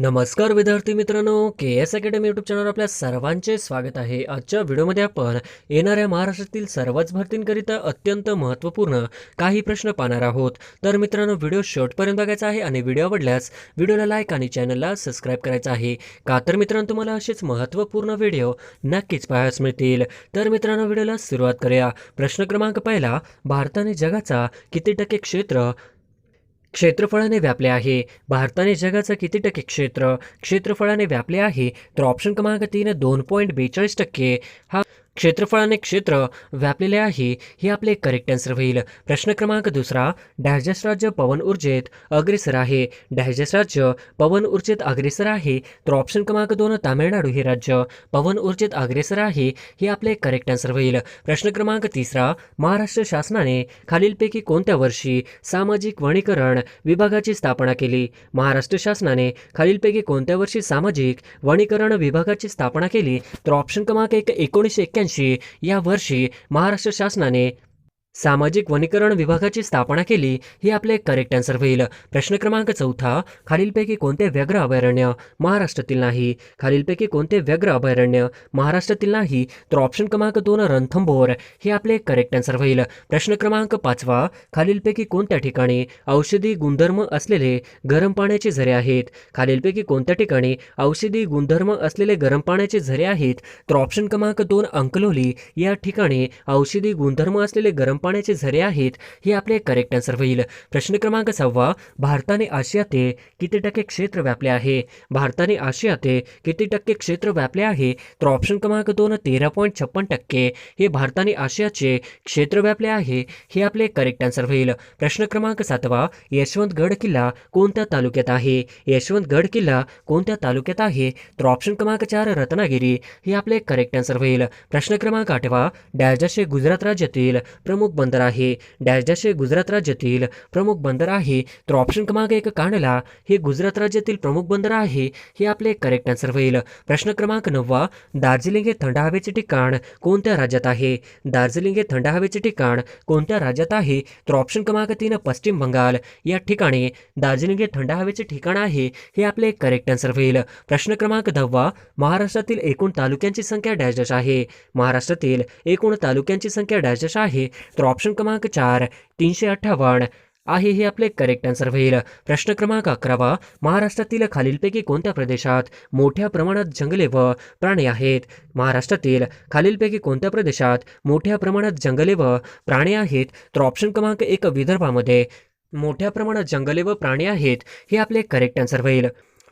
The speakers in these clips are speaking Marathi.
नमस्कार विद्यार्थी मित्रांनो के एस अकॅडमी यूट्यूब चॅनलवर आपल्या सर्वांचे स्वागत आहे. आजच्या व्हिडिओमध्ये आपण येणाऱ्या महाराष्ट्रातील सर्वच भरतींकरिता अत्यंत महत्त्वपूर्ण काही प्रश्न पाहणार आहोत. तर मित्रांनो व्हिडिओ शेवटपर्यंत बघायचा आहे आणि व्हिडिओ आवडल्यास व्हिडिओला लाईक आणि चॅनलला सबस्क्राईब करायचा आहे. का तर मित्रांनो तुम्हाला असेच महत्त्वपूर्ण व्हिडिओ नक्कीच पाहायला मिळतील. तर मित्रांनो व्हिडिओला सुरुवात करूया. प्रश्न क्रमांक पहिला भारताने जगाचा किती टक्के क्षेत्र क्षेत्रफळाने व्यापले आहे. भारताने जगाचं किती टक्के क्षेत्र? क्षेत्रफळाने व्यापले आहे तर ऑप्शन क्रमांक तीन दोन पॉईंट बेचाळीस टक्के. हा क्षेत्रफळाने क्षेत्र व्यापलेले आहे हे आपले करेक्ट आन्सर होईल. प्रश्न क्रमांक दुसरा डॅजस राज्य पवन ऊर्जेत अग्रेसर आहे. डॅजस राज्य पवन ऊर्जेत अग्रेसर आहे. तर ऑप्शन क्रमांक दोन तामिळनाडू हे राज्य पवन ऊर्जेत अग्रेसर आहे हे आपले करेक्ट आन्सर होईल. प्रश्न क्रमांक तिसरा महाराष्ट्र शासनाने खालीलपैकी कोणत्या वर्षी सामाजिक वनीकरण विभागाची स्थापना केली? महाराष्ट्र शासनाने खालीलपैकी कोणत्या वर्षी सामाजिक वनीकरण विभागाची स्थापना केली? तर ऑप्शन क्रमांक एक एकोणीसशे एक्क्याऐंशी या वर्षी महाराष्ट्र शासनाने सामाजिक वनीकरण विभागाची स्थापना केली हे आपले करेक्ट आन्सर होईल. प्रश्न क्रमांक चौथा खालीलपैकी कोणते व्यग्र अभयारण्य महाराष्ट्रातील नाही? खालीलपैकी कोणते व्यग्र अभयारण्य महाराष्ट्रातील नाही? तर ऑप्शन क्रमांक दोन रणथंबोर हे आपले करेक्ट आन्सर होईल. प्रश्न क्रमांक पाचवा खालीलपैकी कोणत्या ठिकाणी औषधी गुणधर्म असलेले गरम पाण्याचे झरे आहेत? खालीलपैकी कोणत्या ठिकाणी औषधी गुणधर्म असलेले गरम पाण्याचे झरे आहेत? तर ऑप्शन क्रमांक दोन अंकलोली या ठिकाणी औषधी गुणधर्म असलेले गरम पाण्याचे झरे आहेत हे आपले करेक्ट आन्सर होईल. प्रश्न क्रमांक सहावा भारताने आशियाते किती टक्के क्षेत्र व्यापले आहे? भारताने आशियाते किती टक्के क्षेत्र व्यापले आहे? तर ऑप्शन क्रमांक दोन तेरा पॉईंट छप्पन टक्के हे भारताने आशियाचे क्षेत्र व्यापले आहे हे आपले करेक्ट आन्सर होईल. प्रश्न क्रमांक सातवा यशवंतगड किल्ला कोणत्या तालुक्यात आहे? यशवंतगड किल्ला कोणत्या तालुक्यात आहे? तर ऑप्शन क्रमांक चार रत्नागिरी हे आपले करेक्ट आन्सर होईल. प्रश्न क्रमांक आठवा डॅजश हे गुजरात राज्यातील प्रमुख बंदर आहे. डॅजश हे गुजरात राज्यातील प्रमुख बंदर आहे. तर ऑप्शन क्रमांक एक कांडला हे गुजरात राज्यातील प्रमुख बंदर आहे. हे आपले करेक्ट आन्सर होईल. प्रश्न क्रमांक नववा दार्जिलिंग हे थंड हवेचे ठिकाण कोणत्या राज्यात आहे? दार्जिलिंग हे थंड हवेचे ठिकाण कोणत्या राज्यात आहे? तर ऑप्शन क्रमांक तीन पश्चिम बंगाल. या ठिकाणी दार्जिलिंग हे थंड हवेचे ठिकाण आहे. हे आपले करेक्ट आन्सर होईल. प्रश्न क्रमांक दहावा महाराष्ट्रातील एकूण तालुक्यांची संख्या डॅश आहे. महाराष्ट्रातील एकूण तालुक्यांची संख्या डॅश आहे. तर ऑप्शन क्रमांक चार तीनशे अठ्ठावन्न. आहे हे आपले करेक्ट आन्सर होईल प्रश्न क्रमांक अकरावा महाराष्ट्रातील खालीलपैकी कोणत्या प्रदेशात मोठ्या प्रमाणात जंगले व प्राणी आहेत? महाराष्ट्रातील खालीलपैकी कोणत्या प्रदेशात मोठ्या प्रमाणात जंगले व प्राणी आहेत? तर ऑप्शन क्रमांक एक विदर्भामध्ये मोठ्या प्रमाणात जंगले व प्राणी आहेत हे आपले करेक्ट आन्सर होईल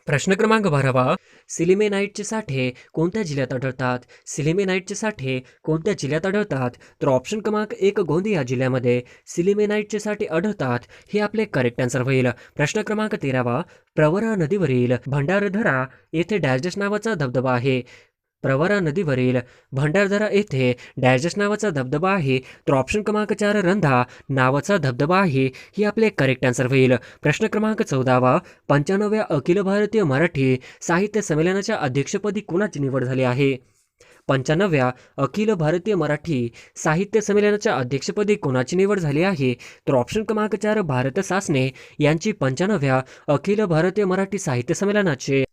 प्रश्न क्रमांक बारावा. सिलिमेनाईटचे साठे कोणत्या जिल्ह्यात आढळतात? सिलिमेनाईटचे साठे कोणत्या जिल्ह्यात आढळतात? तर ऑप्शन क्रमांक एक गोंदिया जिल्ह्यामध्ये सिलिमेनाईटचे साठे आढळतात हे आपले करेक्ट आन्सर होईल. प्रश्न क्रमांक तेरावा. प्रवरा नदीवरील भंडारधरा येथे डॅजस नावाचा धबधबा आहे. प्रवरा नदीवरील भंडारदरा येथे डॅजस नावाचा धबधबा आहे. तर ऑप्शन क्रमांक चार रंधा नावाचा धबधबा आहे. ही आपले करेक्ट आन्सर होईल. प्रश्न क्रमांक चौदावा पंच्याण्णव्या अखिल भारतीय मराठी साहित्य संमेलनाच्या अध्यक्षपदी कुणाची निवड झाली आहे? पंच्याण्णव्या अखिल भारतीय मराठी साहित्य संमेलनाच्या अध्यक्षपदी कोणाची निवड झाली आहे? तर ऑप्शन क्रमांक चार भारत सासने यांची पंच्याण्णव्या अखिल भारतीय मराठी साहित्य संमेलनाचे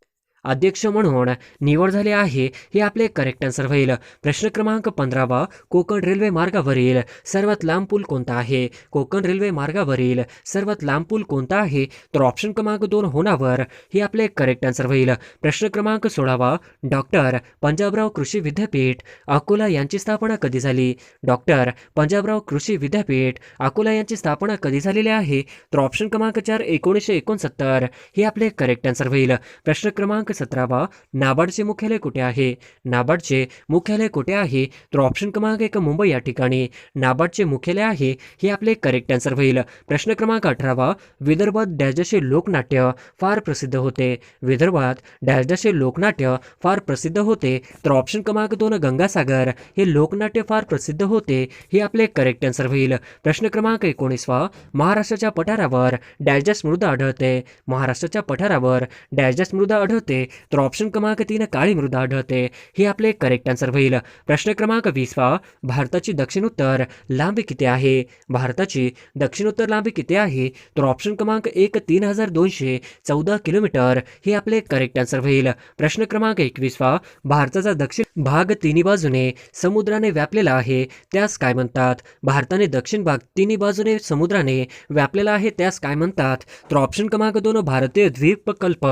अध्यक्ष म्हणून निवड झाली आहे हे आपले करेक्ट आन्सर होईल. प्रश्न क्रमांक पंधरावा कोकण रेल्वे मार्गावरील सर्वात लांब पूल कोणता आहे? कोकण रेल्वे मार्गावरील सर्वात लांब पूल कोणता आहे? तर ऑप्शन क्रमांक दोन होणावर हे आपले करेक्ट आन्सर होईल. प्रश्न क्रमांक सोळावा डॉक्टर पंजाबराव कृषी विद्यापीठ अकोला यांची स्थापना कधी झाली? डॉक्टर पंजाबराव कृषी विद्यापीठ अकोला यांची स्थापना कधी झालेली आहे? तर ऑप्शन क्रमांक चार एकोणीसशे एकोणसत्तर हे आपले करेक्ट आन्सर होईल. प्रश्न क्रमांक सतरावा नाबार्डचे मुख्यालय कुठे आहे? नाबार्डचे मुख्यालय कुठे आहे? तर ऑप्शन क्रमांक एक मुंबई या ठिकाणी. नाबार्डचे मुख्यालय आहे हे आपले करेक्ट आन्सर होईल. प्रश्न क्रमांक अठरावा विदर्भात डॅजचे लोकनाट्य फार प्रसिद्ध होते. विदर्भात डॅजचे लोकनाट्य फार प्रसिद्ध होते. तर ऑप्शन क्रमांक दोन गंगासागर हे लोकनाट्य फार प्रसिद्ध होते हे आपले करेक्ट आन्सर होईल. प्रश्न क्रमांक एकोणीसवा महाराष्ट्राच्या पठारावर डॅजस मृदा आढळते. महाराष्ट्राच्या पठारावर डॅजस मृदा आढळते. आहे तर ऑप्शन क्रमांक तीन काळी मृदा आढळते हे आपले करेक्ट आन्सर होईल. प्रश्न क्रमांक वीसवा भारताची दक्षिणोत्तर लांबी किती आहे? भारताची दक्षिणोत्तर लांबी किती आहे? तर ऑप्शन क्रमांक एक तीन हजार दोनशे चौदा किलोमीटर. हे आपले करेक्ट आन्सर होईल. प्रश्न क्रमांक एकवीसवा भारताचा दक्षिण भाग तिन्ही बाजूने समुद्राने व्यापलेला आहे त्यास काय म्हणतात? भारताने दक्षिण भाग तिन्ही बाजूने समुद्राने व्यापलेला आहे त्यास काय म्हणतात? तर ऑप्शन क्रमांक दोन भारतीय द्वीपकल्प.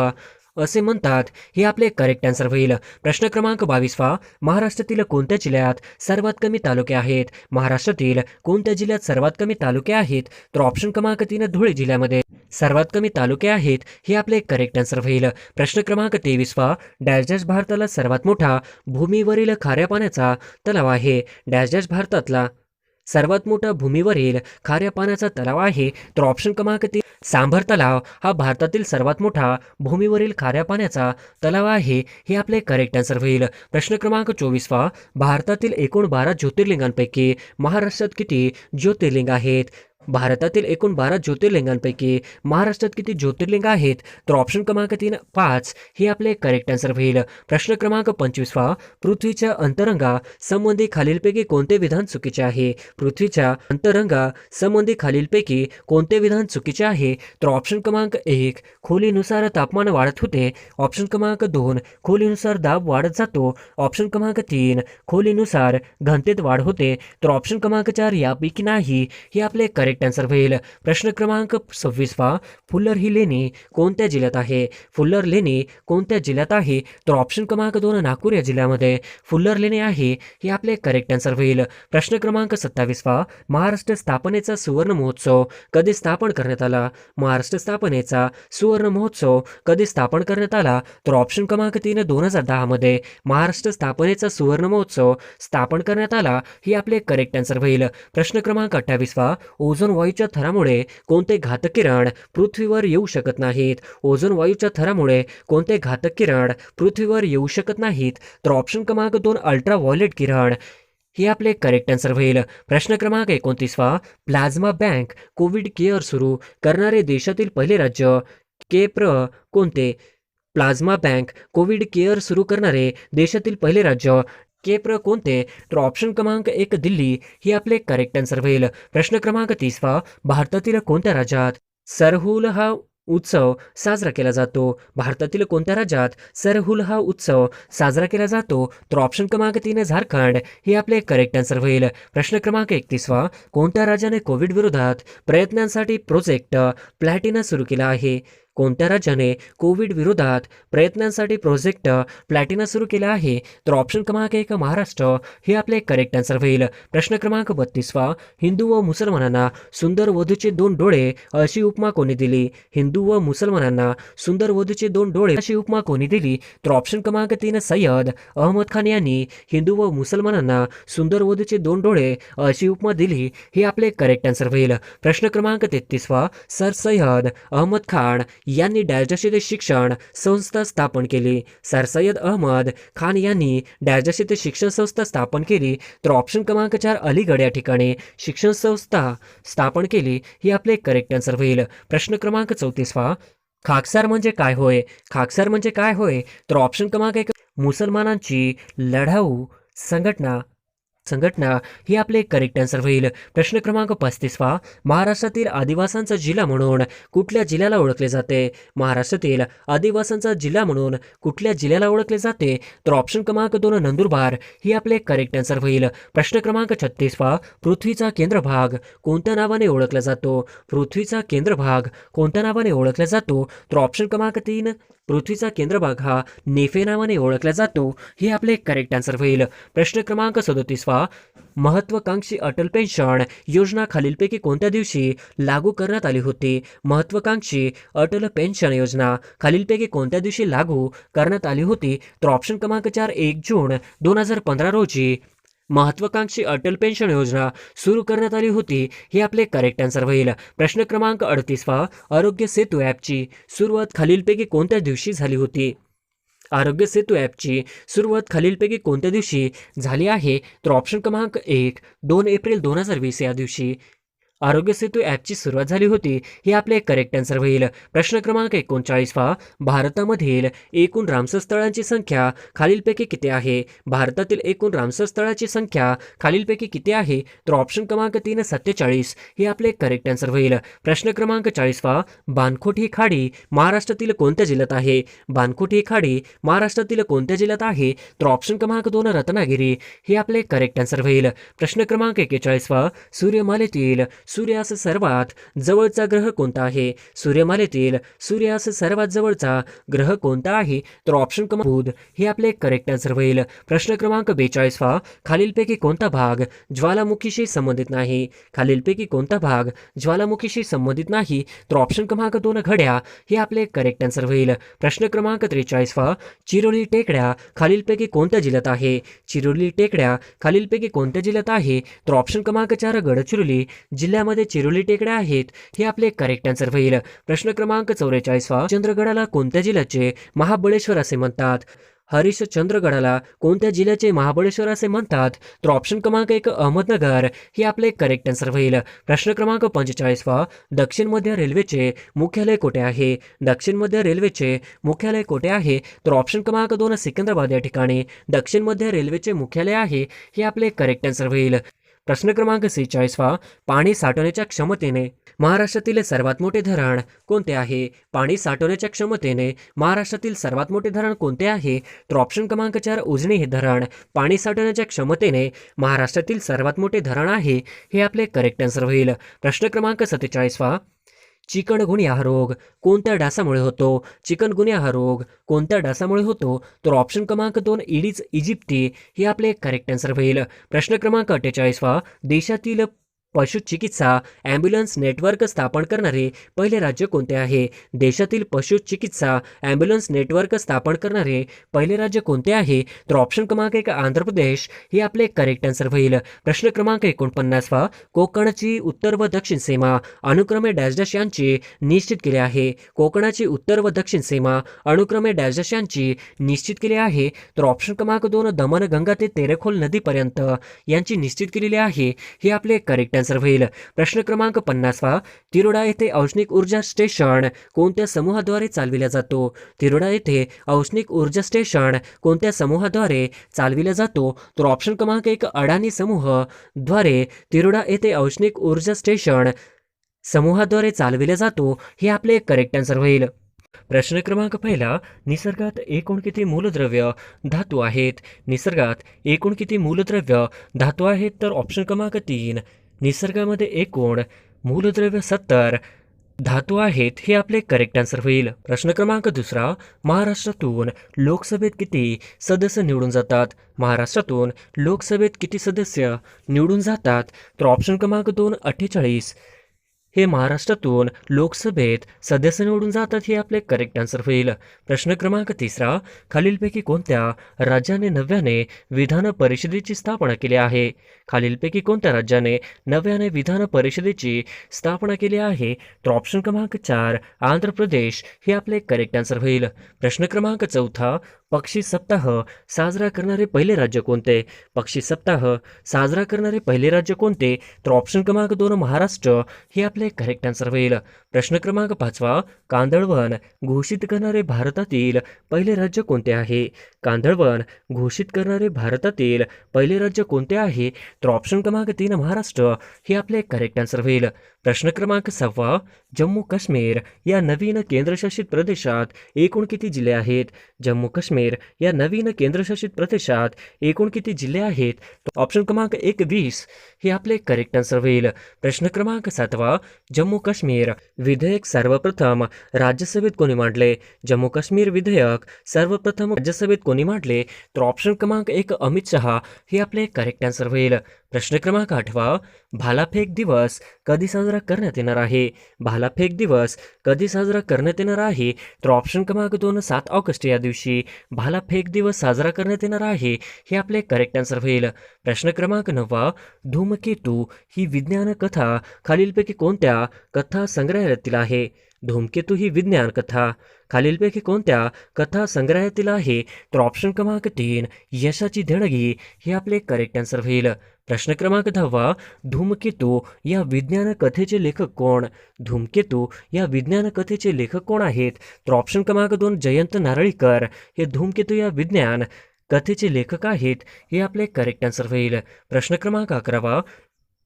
असे म्हणतात हे आपले करेक्ट आन्सर होईल. प्रश्न क्रमांक बावीसवा महाराष्ट्रातील कोणत्या जिल्ह्यात सर्वात कमी तालुके आहेत? महाराष्ट्रातील कोणत्या जिल्ह्यात सर्वात कमी तालुके आहेत? तर ऑप्शन क्रमांक तीन धुळे जिल्ह्यामध्ये सर्वात कमी तालुके आहेत हे आपले करेक्ट आन्सर होईल. प्रश्न क्रमांक तेवीसवा डॅश डॅश भारताला सर्वात मोठा भूमीवरील खाऱ्या पाण्याचा तलाव आहे. डॅश डॅश भारतातला सर्वात मोठा भूमीवरील खाऱ्या पाण्याचा तलाव आहे तर ऑप्शन क्रमांक तीन सांभर तलाव. हा भारतातील सर्वात मोठा भूमीवरील खाऱ्या पाण्याचा तलाव आहे हे आपले करेक्ट आन्सर होईल. प्रश्न क्रमांक चोवीसवा भारतातील एकूण बारा ज्योतिर्लिंगांपैकी महाराष्ट्रात किती ज्योतिर्लिंग आहेत? भारतातील एकूण बारा ज्योतिर्लिंगांपैकी महाराष्ट्रात किती ज्योतिर्लिंग आहेत? तर ऑप्शन क्रमांक तीन पाच हे आपले करेक्ट आन्सर होईल. प्रश्न क्रमांक पंचवीसवा पृथ्वीच्या अंतरंगा संबंधी खालीलपैकी कोणते विधान चुकीचे आहे? पृथ्वीच्या अंतरंगा संबंधी खालीलपैकी कोणते विधान चुकीचे आहे? तर ऑप्शन क्रमांक एक खोलीनुसार तापमान वाढत होते. ऑप्शन क्रमांक दोन खोलीनुसार दाब वाढत जातो. ऑप्शन क्रमांक तीन खोलीनुसार घनतेत वाढ होते. तर ऑप्शन क्रमांक चार यापैकी नाही. हे आपले करेक्ट करेक्ट आन्सर होईल. प्रश्न क्रमांक सव्वीसवा फुल्लर ही लेणी कोणत्या जिल्ह्यात आहे? फुल्लर लेणी कोणत्या जिल्ह्यात आहे? तर ऑप्शन क्रमांक दोन नागपूर या जिल्ह्यामध्ये फुल्लर लेणी आहे हे आपले करेक्ट आन्सर होईल. प्रश्न क्रमांक सत्तावीसवा महाराष्ट्र स्थापनेचा सुवर्ण महोत्सव कधी स्थापन करण्यात आला? महाराष्ट्र स्थापनेचा सुवर्ण महोत्सव कधी स्थापन करण्यात आला? तर ऑप्शन क्रमांक तीन दोन हजार दहामध्ये महाराष्ट्र स्थापनेचा सुवर्ण महोत्सव स्थापन करण्यात आला हे आपले करेक्ट आन्सर होईल. प्रश्न क्रमांक अठ्ठावीसवा ओझोन ओझोन वायूच्या थरामुळे कोणते घातक किरण पृथ्वीवर येऊ शकत नाहीत? ओझोन वायूच्या थरामुळे कोणते घातक किरण पृथ्वीवर येऊ शकत नाहीत? तर ऑप्शन क्रमांक दोन अल्ट्रा व्हायोलेट किरण. हे आपले करेक्ट आन्सर होईल. प्रश्न क्रमांक एकोणतीसवा प्लाझ्मा बँक कोविड केअर सुरू करणारे देशातील पहिले राज्य केप्र कोणते? प्लाझ्मा बँक कोविड केअर सुरू करणारे देशातील पहिले राज्य केप्र कोणते तर ऑप्शन क्रमांक एक दिल्ली हे आपले करेक्ट आन्सर होईल. प्रश्न क्रमांक तीसवा भारतातील कोणत्या राज्यात सरहुल हा उत्सव साजरा केला जातो? भारतातील कोणत्या राज्यात सरहुल हा उत्सव साजरा केला जातो? तर ऑप्शन क्रमांक तीन झारखंड हे आपले करेक्ट आन्सर होईल. प्रश्न क्रमांक एकतीसवा कोणत्या राज्याने कोविड विरोधात प्रयत्नांसाठी प्रोजेक्ट प्लॅटिना सुरू केला आहे? कोणत्या राज्याने कोविड विरोधात प्रयत्नांसाठी प्रोजेक्ट प्लॅटिना सुरू केला आहे? तर ऑप्शन क्रमांक एक महाराष्ट्र. हे आपले करेक्ट आन्सर होईल. प्रश्न क्रमांक बत्तीसवा. हिंदू व मुसलमानांना सुंदर वधूचे दोन डोळे अशी उपमा कोणी दिली? हिंदू व मुसलमानांना सुंदर वधूचे दोन डोळे अशी उपमा कोणी दिली? तर ऑप्शन क्रमांक तीन सय्यद अहमद खान यांनी हिंदू व मुसलमानांना सुंदर वधूचे दोन डोळे अशी उपमा दिली? हे आपले करेक्ट आन्सर होईल. प्रश्न क्रमांक तेहतीसवा. सर सय्यद अहमद खान यांनी डॅजशिते शिक्षण संस्था स्थापन केली. सर सय्यद अहमद खान यांनी डॅजशिते शिक्षण संस्था स्थापन केली तर ऑप्शन क्रमांक चार अलीगड या ठिकाणी शिक्षण संस्था स्थापन केली ही आपले करेक्ट आन्सर होईल. प्रश्न क्रमांक चौतीसवा. खाकसार म्हणजे काय होय? खाकसार म्हणजे काय होय? तर ऑप्शन क्रमांक एक मुसलमानांची लढाऊ संघटना संघटना ही आपले करेक्ट आन्सर होईल. प्रश्न क्रमांक पस्तीसवा महाराष्ट्रातील आदिवासांचा जिल्हा म्हणून कुठल्या जिल्ह्याला ओळखले जाते? महाराष्ट्रातील आदिवासांचा जिल्हा म्हणून कुठल्या जिल्ह्याला ओळखले जाते? तर ऑप्शन क्रमांक दोन नंदुरबार ही आपले करेक्ट आन्सर होईल. प्रश्न क्रमांक छत्तीसवा पृथ्वीचा केंद्रभाग कोणत्या नावाने ओळखला जातो? पृथ्वीचा केंद्रभाग कोणत्या नावाने ओळखला जातो? तर ऑप्शन क्रमांक तीन पृथ्वीचा केंद्रभाग हा नेफे नावाने ओळखला जातो. हे आपले करेक्ट आन्सर होईल. प्रश्न क्रमांक सदोतीसवा महत्वाकांक्षी अटल पेन्शन योजना खालीलपैकी कोणत्या दिवशी लागू करण्यात आली होती? महत्वाकांक्षी अटल पेन्शन योजना खालीलपैकी कोणत्या दिवशी लागू करण्यात आली होती? तर ऑप्शन क्रमांक चार एक जून दोन हजार पंधरा रोजी. महत्वाकांक्षी अटल पेन्शन योजना सुरू करण्यात आली होती. हे आपले करेक्ट आन्सर होईल. प्रश्न क्रमांक अडतीसवा आरोग्य सेतू ॲपची सुरुवात खालीलपैकी कोणत्या दिवशी झाली होती? आरोग्य सेतू ॲपची सुरुवात खालीलपैकी कोणत्या दिवशी झाली आहे? तर ऑप्शन क्रमांक एक दोन एप्रिल दोन हजार वीस या दिवशी. आरोग्य सेतू ॲपची सुरुवात झाली होती. हे आपले करेक्ट आन्सर होईल. प्रश्न क्रमांक एकोणचाळीस वा भारतामधील एकूण रामसर स्थळांची संख्या खालीलपैकी किती आहे? भारतातील एकूण रामसर स्थळाची संख्या खालीलपैकी किती आहे? तर ऑप्शन क्रमांक तीन सत्तेचाळीस. हे आपले करेक्ट आन्सर होईल. प्रश्न क्रमांक चाळीस बानखोट ही खाडी महाराष्ट्रातील कोणत्या जिल्ह्यात आहे? बानखोट ही खाडी महाराष्ट्रातील कोणत्या जिल्ह्यात आहे? तर ऑप्शन क्रमांक दोन रत्नागिरी. हे आपले करेक्ट आन्सर होईल. प्रश्न क्रमांक एक्केचाळीस सूर्यमालेतील सूर्यास सर्वात जवळचा ग्रह कोणता आहे? सूर्यमालेतील सूर्यास सर्वात जवळचा ग्रह कोणता आहे? तर ऑप्शन क्रमांक बुध. हे आपले करेक्ट आन्सर होईल. प्रश्न क्रमांक बेचाळीस वा खालीलपैकी कोणता भाग ज्वालामुखीशी संबंधित नाही? खालीलपैकी कोणता भाग ज्वालामुखीशी संबंधित नाही? तर ऑप्शन क्रमांक दोन घड्या. हे आपले करेक्ट आन्सर होईल. प्रश्न क्रमांक त्रेचाळीस वा चिरोली टेकड्या खालीलपैकी कोणत्या जिल्ह्यात आहे? चिरोली टेकड्या खालीलपैकी कोणत्या जिल्ह्यात आहे? तर ऑप्शन क्रमांक चार गडचिरोली. जिल्ह्यामध्ये चिरोली टेकड्या आहेत. हे आपले करेक्ट आन्सर होईल. प्रश्न क्रमांक चौवेचाळीसवा चंद्रगडाला कोणत्या जिल्ह्याचे महाबळेश्वर असे म्हणतात? हरीश चंद्रगडाला कोणत्या जिल्ह्याचे महाबळेश्वर असे म्हणतात? तर ऑप्शन क्रमांक एक अहमदनगर. हे आपले करेक्ट आन्सर होईल. प्रश्न क्रमांक पंचेचाळीस वा दक्षिण मध्य रेल्वेचे मुख्यालय कोठे आहे? दक्षिण मध्य रेल्वेचे मुख्यालय कोठे आहे? तर ऑप्शन क्रमांक दोन सिकंदराबाद या ठिकाणी दक्षिण मध्य रेल्वेचे मुख्यालय आहे. हे आपले करेक्ट आन्सर होईल. प्रश्न क्रमांक सेहेचाळीसवा पाणी साठवण्याच्या क्षमतेने महाराष्ट्रातील सर्वात मोठे धरण कोणते आहे? पाणी साठवण्याच्या क्षमतेने महाराष्ट्रातील सर्वात मोठे धरण कोणते आहे? तर ऑप्शन क्रमांक चार उजनी हे धरण. पाणी साठवण्याच्या क्षमतेने महाराष्ट्रातील सर्वात मोठे धरण आहे हे आपले करेक्ट आन्सर होईल. प्रश्न क्रमांक सत्तेचाळीसवा चिकनगुनिया हा रोग कोणत्या डासामुळे होतो? चिकनगुनिया हा रोग कोणत्या डासामुळे होतो? तर ऑप्शन क्रमांक दोन इडीज इजिप्ती हे आपले करेक्ट आन्सर होईल. प्रश्न क्रमांक अठ्ठेचाळीसवा देशातील पशुचिकित्सा ॲम्ब्युलन्स नेटवर्क स्थापन करणारे पहिले राज्य कोणते आहे? देशातील पशुचिकित्सा ॲम्ब्युलन्स नेटवर्क स्थापन करणारे पहिले राज्य कोणते आहे? तर ऑप्शन क्रमांक एक आंध्र प्रदेश हे आपले करेक्ट आन्सर होईल. प्रश्न क्रमांक एकोणपन्नासवा कोकणची उत्तर व दक्षिण सीमा अनुक्रमे डॅश यांची निश्चित केली आहे. कोकणाची उत्तर व दक्षिण सीमा अनुक्रमे डॅश यांची निश्चित केली आहे. तर ऑप्शन क्रमांक दोन दमन गंगा ते तेरेखोल नदीपर्यंत यांची निश्चित केलेली आहे. हे आपले करेक्ट आन्सर होईल प्रश्न क्रमांक पन्नासवा तिरोडा येथे औष्णिक ऊर्जा स्टेशन कोणत्या समूहाद्वारे चालविला जातो? तिरोडा येथे औष्णिक ऊर्जा स्टेशन कोणत्या समूहाद्वारे चालविला जातो? तर ऑप्शन क्रमांक एक अडाणी समूहद्वारे तिरोडा येथे औष्णिक ऊर्जा स्टेशन समूहाद्वारे चालविला जातो हे आपले करेक्ट आन्सर होईल. प्रश्न क्रमांक पहिला निसर्गात एकूण किती मूलद्रव्य धातू आहेत? निसर्गात एकूण किती मूलद्रव्य धातू आहेत? तर ऑप्शन क्रमांक तीन निसर्गामध्ये एकूण मूलद्रव्य सत्तर. धातू आहेत हे आपले करेक्ट आन्सर होईल. प्रश्न क्रमांक दुसरा महाराष्ट्रातून लोकसभेत किती सदस्य निवडून जातात? महाराष्ट्रातून लोकसभेत किती सदस्य निवडून जातात? तर ऑप्शन क्रमांक दोन अठ्ठेचाळीस. हे महाराष्ट्रातून लोकसभेत सदस्य निवडून जातात हे आपले करेक्ट आन्सर होईल. प्रश्न क्रमांक तिसरा खालीलपैकी कोणत्या राज्याने नव्याने विधान परिषदेची स्थापना केली आहे? खालीलपैकी कोणत्या राज्याने नव्याने विधान परिषदेची स्थापना केली आहे? तर ऑप्शन क्रमांक चार आंध्र प्रदेश हे आपले करेक्ट आन्सर होईल. प्रश्न क्रमांक चौथा पक्षी सप्ताह साजरा करणारे पहिले राज्य कोणते? पक्षी सप्ताह साजरा करणारे पहिले राज्य कोणते? तर ऑप्शन क्रमांक दोन महाराष्ट्र हे आपले करेक्ट आन्सर होईल. प्रश्न क्रमांक पाचवा कांदळवन घोषित करणारे भारतातील पहिले राज्य कोणते आहे? कांदळवन घोषित करणारे भारतातील पहिले राज्य कोणते आहे? तर ऑप्शन क्रमांक तीन महाराष्ट्र हे आपले करेक्ट आन्सर होईल. प्रश्न क्रमांक सहावा जम्मू काश्मीर या नवीन केंद्रशासित प्रदेशात एकूण किती जिल्हे आहेत? जम्मू काश्मीर या नवीन केंद्रशासित प्रदेशात एकूण किती जिल्हे आहेत? ऑप्शन क्रमांक एक वीस हे आपले करेक्ट आन्सर होईल. प्रश्न क्रमांक सातवा. जम्मू काश्मीर विधेयक सर्वप्रथम राज्यसभेत कोणी मांडले? जम्मू काश्मीर विधेयक सर्वप्रथम राज्यसभेत कोणी मांडले? तर ऑप्शन क्रमांक एक अमित शहा. हे आपले करेक्ट आन्सर होईल. प्रश्न क्रमांक आठवा. भालाफेक दिवस कधी साजरा करण्यात येणार आहे? भालाफेक दिवस कधी साजरा करण्यात येणार आहे? तर ऑप्शन क्रमांक दोन सात ऑगस्ट या दिवशी. भालाफेक दिवस साजरा करण्यात येणार आहे हे आपले करेक्ट आन्सर होईल प्रश्न क्रमांक नववा धूमकेतू ही विज्ञान कथा. खालीलपैकी कोणत्या कथा संग्रहालयातील आहे? धूमकेतू ही विज्ञान कथा. खालीलपैकी कोणत्या कथा संग्रहातील आहे? तर ऑप्शन क्रमांक तीन यशाची देणगी हे आपले करेक्ट आन्सर होईल. प्रश्न क्रमांक दहावा धूमकेतू या विज्ञान कथेचे लेखक कोण? धूमकेतू या विज्ञान कथेचे लेखक कोण आहेत? तर ऑप्शन क्रमांक दोन जयंत नारळीकर. हे धूमकेतू या विज्ञान कथेचे लेखक आहेत हे आपले करेक्ट आन्सर होईल. प्रश्न क्रमांक अकरावा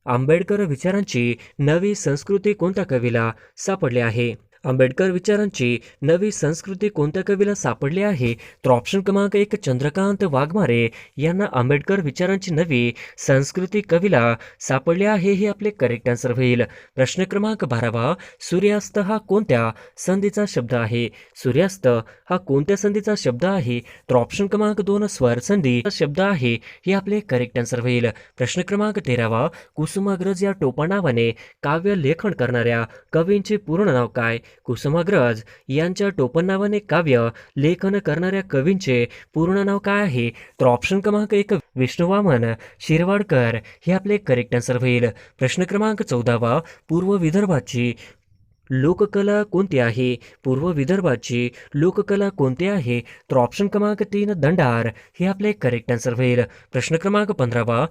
आंबेडकर विचारांची नवी संस्कृती कोणत्या कवीला सापडली आहे? आंबेडकर विचारांची नवी संस्कृती कोणत्या कवीला सापडली आहे? तर ऑप्शन क्रमांक एक चंद्रकांत वाघमारे यांना आंबेडकर विचारांची नवी संस्कृती कवीला सापडली आहे हे आपले करेक्ट आन्सर होईल. प्रश्न क्रमांक बारावा सूर्यास्त हा कोणत्या संधीचा शब्द आहे? सूर्यास्त हा कोणत्या संधीचा शब्द आहे? तर ऑप्शन क्रमांक दोन स्वर संधी शब्द आहे हे आपले करेक्ट आन्सर होईल. प्रश्न क्रमांक तेरावा कुसुमाग्रज या टोपा नावाने काव्य लेखन करणाऱ्या कवींचे पूर्ण नाव काय? कुसुमाग्रज यांच्या टोपणनावाने काव्य लेखन करणाऱ्या कवींचे पूर्ण नाव काय आहे? तर ऑप्शन क्रमांक एक विष्णुवामन शिरवाडकर. हे आपले करेक्ट आन्सर होईल. प्रश्न क्रमांक चौदावा पूर्व विदर्भाची लोककला कोणती आहे? पूर्व विदर्भाची लोककला कोणती आहे? तर ऑप्शन क्रमांक तीन दंडार. हे आपले करेक्ट आन्सर होईल. प्रश्न क्रमांक पंधरावा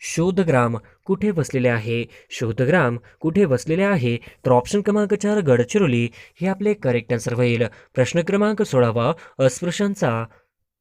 शोधग्राम कुठे वसलेले आहे? शोधग्राम कुठे वसलेले आहे? तर ऑप्शन क्रमांक चार गडचिरोली. हे आपले करेक्ट आन्सर होईल. प्रश्न क्रमांक सोळावा अस्पृश्यांचा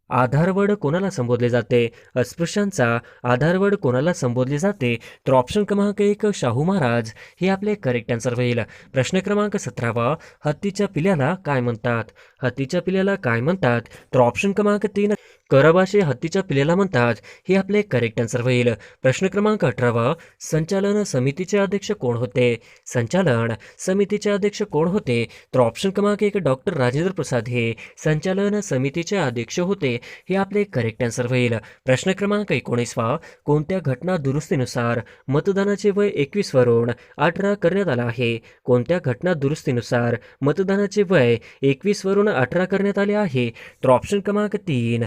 आधारवड कोणाला संबोधले जाते? अस्पृश्यांचा आधारवड कोणाला संबोधले जाते? तर ऑप्शन क्रमांक एक शाहू महाराज. हे आपले करेक्ट आन्सर होईल. प्रश्न क्रमांक सतरावा हत्तीच्या पिल्याला काय म्हणतात? हत्तीच्या पिल्याला काय म्हणतात? तर ऑप्शन क्रमांक तीन करबाशे हत्तीच्या पिलेला म्हणतात. हे आपले करेक्ट आन्सर होईल. प्रश्न क्रमांक अठरावा. संचालन समितीचे अध्यक्ष कोण होते? संचालन समितीचे अध्यक्ष कोण होते? तर ऑप्शन क्रमांक एक डॉक्टर राजेंद्र प्रसाद हे संचालन समितीचे अध्यक्ष होते. हे आपले करेक्ट आन्सर होईल. प्रश्न क्रमांक एकोणीसवा. कोणत्या घटना दुरुस्तीनुसार मतदानाचे वय एकवीस वरून अठरा करण्यात आला आहे? कोणत्या घटना दुरुस्तीनुसार मतदानाचे वय एकवीस वरून अठरा करण्यात आले आहे? तर ऑप्शन क्रमांक तीन.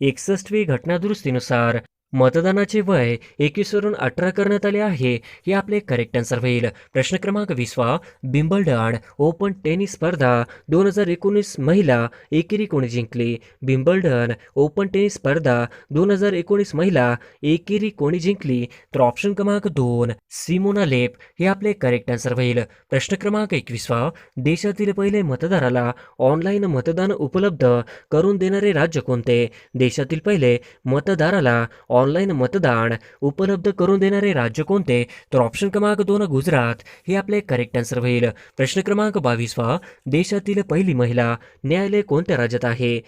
एकसष्टवी घटनादुरुस्तीनुसार मतदानाचे वय एकवीसवरून अठरा करण्यात आले आहे हे आपले करेक्ट आन्सर होईल. प्रश्न क्रमांक वीसवा बिंबलडन ओपन टेनिस स्पर्धा दोन हजार एकोणीस महिला एकेरी कोणी जिंकली? बिंबलडन ओपन टेनिस स्पर्धा दोन हजार एकोणीस महिला एकेरी कोणी जिंकली? तर ऑप्शन क्रमांक दोन सिमोना लेप हे आपले करेक्ट आन्सर होईल. प्रश्न क्रमांक एकवीसवा देशातील पहिले मतदाराला ऑनलाईन मतदान उपलब्ध करून देणारे राज्य कोणते? देशातील पहिले मतदाराला ऑनलाईन मतदान उपलब्ध करून देणारे राज्य कोणते? तर ऑप्शन क्रमांक दोन गुजरात. हे आपले करेक्ट आन्सर होईल. प्रश्न क्रमांक बावीसवा. देशातील पहिली महिला न्यायालय कोणत्या राज्यात आहे?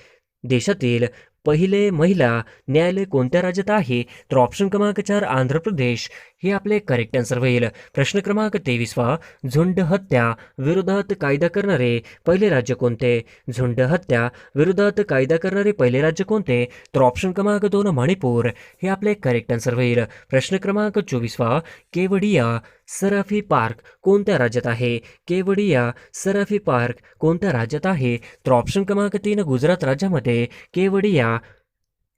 देशातील पहिले महिला न्यायालय कोणत्या राज्यात आहे तर ऑप्शन क्रमांक चार आंध्र प्रदेश. हे आपले करेक्ट आन्सर होईल. प्रश्न क्रमांक तेवीसवा झुंड हत्या विरोधात कायदा करणारे पहिले राज्य कोणते? झुंड हत्या विरोधात कायदा करणारे पहिले राज्य कोणते? तर ऑप्शन क्रमांक दोन मणिपूर. हे आपले करेक्ट आन्सर होईल. प्रश्न क्रमांक चोवीसवा केवडिया सराफी पार्क कोणत्या राज्यात आहे? केवडिया सराफी पार्क कोणत्या राज्यात आहे? तर ऑप्शन क्रमांक तीन गुजरात राज्यामध्ये केवडिया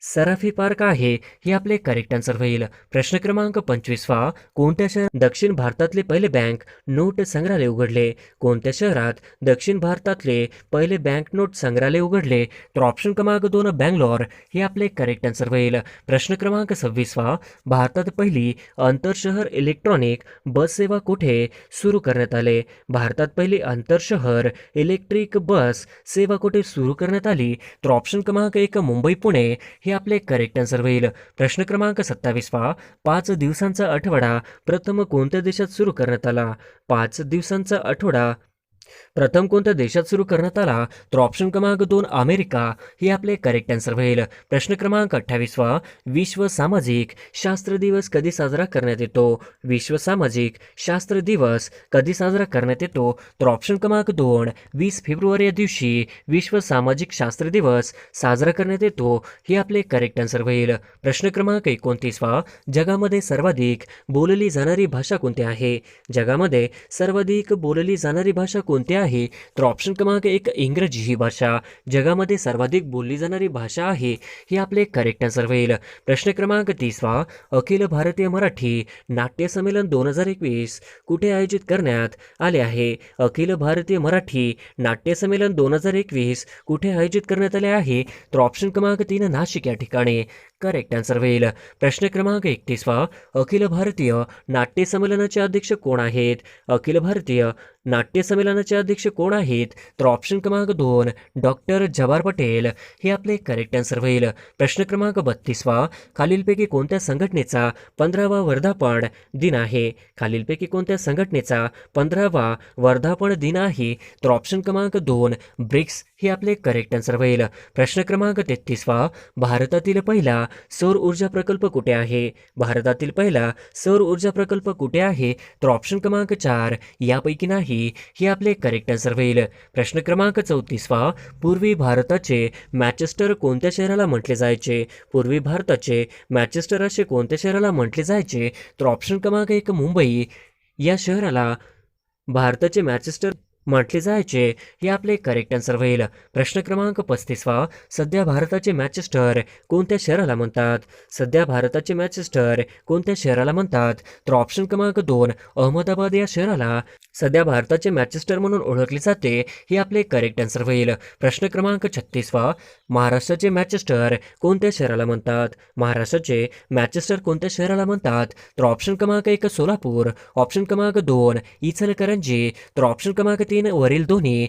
सराफी पार्क आहे हे आपले करेक्ट आन्सर होईल. प्रश्न क्रमांक पंचवीसवा कोणत्या शहरात दक्षिण भारतातले पहिले बँक नोट संग्रहालय उघडले? कोणत्या शहरात दक्षिण भारतातले पहिले बँक नोट संग्रहालय उघडले? तर ऑप्शन क्रमांक दोन बँगलोर हे आपले करेक्ट आन्सर होईल. प्रश्न क्रमांक सव्वीसवा भारतात पहिली आंतरशहर इलेक्ट्रॉनिक बस सेवा कुठे सुरू करण्यात आले? भारतात पहिली आंतरशहर इलेक्ट्रिक बस सेवा कुठे सुरू करण्यात आली? तर ऑप्शन क्रमांक एक मुंबई पुणे हे आपले करेक्ट आन्सर होईल प्रश्न क्रमांक सत्तावीसवा पाच दिवसांचा आठवडा. प्रथम कोणत्या देशात सुरू करण्यात आला? पाच दिवसांचा आठवडा. प्रथम कोणत्या देशात सुरू करण्यात आला तर ऑप्शन क्रमांक दोन अमेरिका. हे आपले करेक्ट आन्सर होईल. प्रश्न क्रमांक अठ्ठावीसवा विश्व सामाजिक शास्त्र दिवस कधी साजरा करण्यात येतो? विश्व सामाजिक शास्त्र दिवस कधी साजरा करण्यात येतो? तर ऑप्शन क्रमांक दोन वीस फेब्रुवारी या दिवशी विश्व सामाजिक शास्त्र दिवस साजरा करण्यात येतो. हे आपले करेक्ट आन्सर होईल. प्रश्न क्रमांक एकोणतीसवा जगामध्ये सर्वाधिक बोलली जाणारी भाषा कोणती आहे? जगामध्ये सर्वाधिक बोलली जाणारी भाषा कोणती कोणते आहे तर ऑप्शन क्रमांक एक इंग्रजी ही भाषा. जगामध्ये सर्वाधिक बोलली जाणारी भाषा आहे हे आपले करेक्ट आन्सर होईल. प्रश्न क्रमांक तिसवा अखिल भारतीय मराठी नाट्य संमेलन दोन हजार एकवीस कुठे आयोजित करण्यात आले आहे? अखिल भारतीय मराठी नाट्य संमेलन दोन हजार एकवीस कुठे आयोजित करण्यात आले आहे? तर ऑप्शन क्रमांक तीन नाशिक या ठिकाणी. करेक्ट आन्सर होईल प्रश्न क्रमांक एकतीसवा अखिल भारतीय नाट्य संमेलनाचे अध्यक्ष कोण आहेत? अखिल भारतीय नाट्य संमेलनाचे अध्यक्ष कोण आहेत? तर ऑप्शन क्रमांक दोन डॉक्टर जवाहर पटेल. हे आपले करेक्ट आन्सर होईल प्रश्न क्रमांक बत्तीसवा खालीलपैकी कोणत्या संघटनेचा पंधरावा वर्धापन दिन आहे? खालीलपैकी कोणत्या संघटनेचा पंधरावा वर्धापन दिन आहे? तर ऑप्शन क्रमांक दोन ब्रिक्स. हे आपले करेक्ट आन्सर होईल प्रश्न क्रमांक तेहतीसवा भारतातील पहिला सौर ऊर्जा प्रकल्प कुठे आहे? भारतातील पहिला सौर ऊर्जा प्रकल्प कुठे आहे? तर ऑप्शन क्रमांक चार यापैकी नाही हे आपले करेक्ट आन्सर होईल. प्रश्न क्रमांक चौतीसवा पूर्वी भारताचे मॅचेस्टर कोणत्या शहराला म्हटले जायचे? पूर्वी भारताचे मॅचेस्टर असे कोणत्या शहराला म्हटले जायचे? तर ऑप्शन क्रमांक एक मुंबई या शहराला भारताचे मॅचेस्टर म्हटले जायचे. हे आपले करेक्ट आन्सर होईल. प्रश्न क्रमांक पस्तीसवा. सध्या भारताचे मॅचेस्टर कोणत्या शहराला म्हणतात? सध्या भारताचे मॅचेस्टर कोणत्या शहराला म्हणतात? तर ऑप्शन क्रमांक दोन अहमदाबाद या शहराला. सध्या भारताचे मॅचेस्टर म्हणून ओळखले जाते. हे आपले करेक्ट आन्सर होईल. प्रश्न क्रमांक छत्तीसवा. महाराष्ट्राचे मॅचेस्टर कोणत्या शहराला म्हणतात? महाराष्ट्राचे मॅचेस्टर कोणत्या शहराला म्हणतात? तर ऑप्शन क्रमांक एक सोलापूर. ऑप्शन क्रमांक दोन इचलकरंजी. तर ऑप्शन क्रमांक तीन वरील दोन्ही.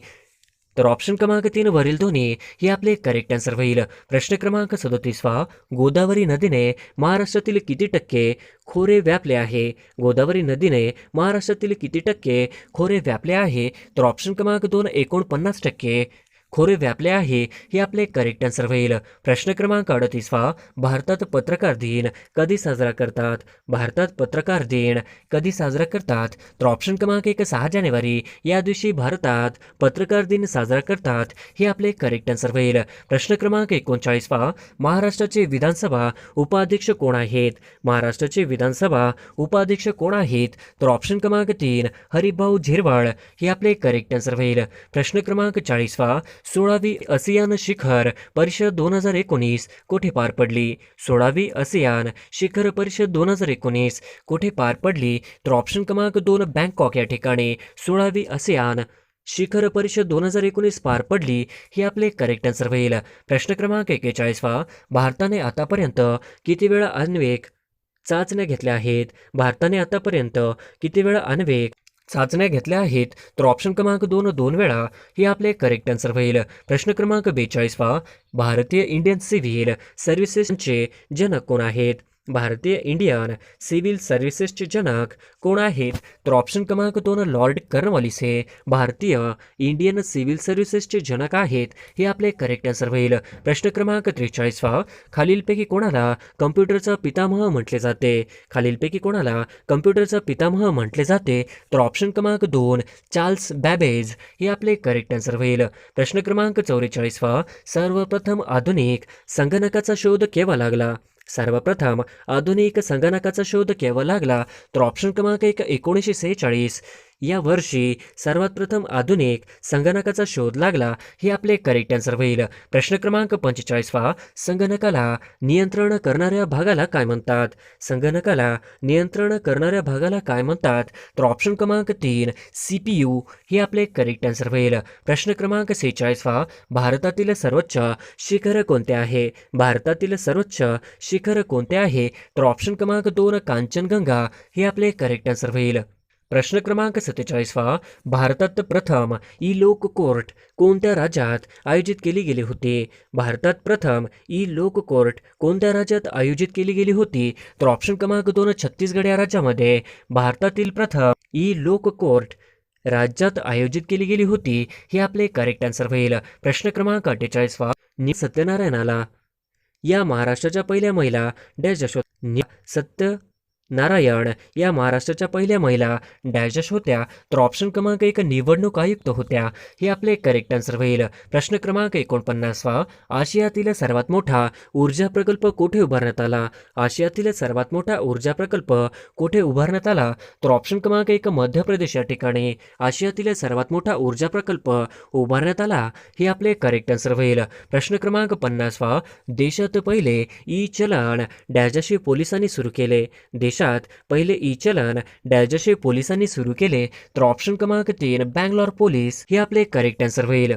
तर ऑप्शन क्रमांक तीन वरील दोन्ही हे आपले करेक्ट आन्सर होईल. प्रश्न क्रमांक सदोतीसवा गोदावरी नदीने महाराष्ट्रातील किती टक्के खोरे व्यापले आहे? गोदावरी नदीने महाराष्ट्रातील किती टक्के खोरे व्यापले आहे? तर ऑप्शन क्रमांक दोन एकोणपन्नास टक्के खोरे व्यापले आहे हे आपले करेक्ट आन्सर होईल. प्रश्न क्रमांक अडतीसवा भारतात पत्रकार दिन कधी साजरा करतात? भारतात पत्रकार दिन कधी साजरा करतात? तर ऑप्शन क्रमांक एक सहा जानेवारी. या दिवशी भारतात पत्रकार दिन साजरा करतात हे आपले करेक्ट आन्सर होईल. प्रश्न क्रमांक एकोणचाळीसवा महाराष्ट्राचे विधानसभा उपाध्यक्ष कोण आहेत? महाराष्ट्राचे विधानसभा उपाध्यक्ष कोण आहेत? तर ऑप्शन क्रमांक तीन हरिभाऊ झिरवाळ हे आपले करेक्ट आन्सर होईल. प्रश्न क्रमांक चाळीसवा सोळावी असियान शिखर परिषद दोन हजार एकोणीस कोठे पार पडली? सोळावी असियान शिखर परिषद दोन हजार एकोणीस कोठे पार पडली? तर ऑप्शन क्रमांक दोन बँकॉक या ठिकाणी. सोळावी असियान शिखर परिषद दोन हजार एकोणीस पार पडली हे आपले करेक्ट आन्सर होईल. प्रश्न क्रमांक एक्केचाळीसवा भारताने आतापर्यंत किती वेळा अन्वेक चाचण्या घेतल्या आहेत? भारताने आतापर्यंत किती वेळा अन्वेक चाचण्या घेतल्या आहेत तर ऑप्शन क्रमांक दोन दोन वेळा हे आपले करेक्ट आन्सर होईल. प्रश्न क्रमांक बेचाळीसवा भारतीय इंडियन सिव्हिल सर्व्हिसेसचे जनक कोण आहेत? भारतीय इंडियन सिव्हिल सर्व्हिसेसचे जनक कोण आहेत तर ऑप्शन क्रमांक दोन लॉर्ड कर्नवॉलिस हे भारतीय इंडियन सिव्हिल सर्व्हिसेसचे जनक आहेत हे आपले करेक्ट आन्सर होईल. प्रश्न क्रमांक त्रेचाळीसवा खालीलपैकी कोणाला कम्प्युटरचा पितामह म्हटले जाते? खालीलपैकी कोणाला कम्प्युटरचा पितामह म्हटले जाते? तर ऑप्शन क्रमांक दोन चार्ल्स बॅबेज हे आपले करेक्ट आन्सर होईल. प्रश्न क्रमांक चौवेचाळीसवा सर्वप्रथम आधुनिक संगणकाचा शोध केव्हा लागला? सर्वप्रथम आधुनिक संगणकाचा शोध केव्हा लागला? तर ऑप्शन क्रमांक एक एकोणीसशे सेहेचाळीस. या वर्षी सर्वात प्रथम आधुनिक संगणकाचा शोध लागला हे आपले करेक्ट आन्सर होईल. प्रश्न क्रमांक पंचेचाळीसवा संगणकाला नियंत्रण करणाऱ्या भागाला काय म्हणतात? संगणकाला नियंत्रण करणाऱ्या भागाला काय म्हणतात? तर ऑप्शन क्रमांक तीन सी पी यू हे आपले करेक्ट आन्सर होईल. प्रश्न क्रमांक सेहेचाळीसवा भारतातील सर्वोच्च शिखर कोणते आहे? भारतातील सर्वोच्च शिखर कोणते आहे? तर ऑप्शन क्रमांक दोन कांचनगंगा हे आपले करेक्ट आन्सर होईल. प्रश्न क्रमांक सत्तेचाळीसवा भारतात प्रथम ई लोक कोर्ट कोणत्या राज्यात आयोजित केली गेली होती? भारतात प्रथम ई लोक कोर्ट कोणत्या राज्यात आयोजित केली गेली होती? तर ऑप्शन क्रमांक दोन छत्तीसगड या राज्यामध्ये भारतातील प्रथम ई लोक कोर्ट राज्यात आयोजित केली गेली होती हे आपले करेक्ट आन्सर होईल. प्रश्न क्रमांक अठ्ठेचाळीसवा नि. सत्यनारायणाला. या महाराष्ट्राच्या पहिल्या महिला डॅश यशोद सत्य नारायण या महाराष्ट्राच्या पहिल्या महिला डॅजश होत्या. तर ऑप्शन क्रमांक एक निवडणूक आयुक्त होत्या. हे आपले करेक्ट आन्सर होईल. प्रश्न क्रमांक एकोणपन्नासवा आशियातील सर्वात मोठा ऊर्जा प्रकल्प कोठे उभारण्यात आला? आशियातील सर्वात मोठा ऊर्जा प्रकल्प कोठे उभारण्यात आला? तर ऑप्शन क्रमांक एक मध्य प्रदेश या ठिकाणी. आशियातील सर्वात मोठा ऊर्जा प्रकल्प उभारण्यात आला. हे आपले करेक्ट आन्सर होईल. प्रश्न क्रमांक पन्नासवा देशात पहिले ई चलन डॅजशी पोलिसांनी सुरू केले. देशात पहिले ई चलन डॅजशे पोलिसांनी सुरू केले तर ऑप्शन क्रमांक तीन बँगलोर पोलीस हे आपले करेक्ट आन्सर होईल.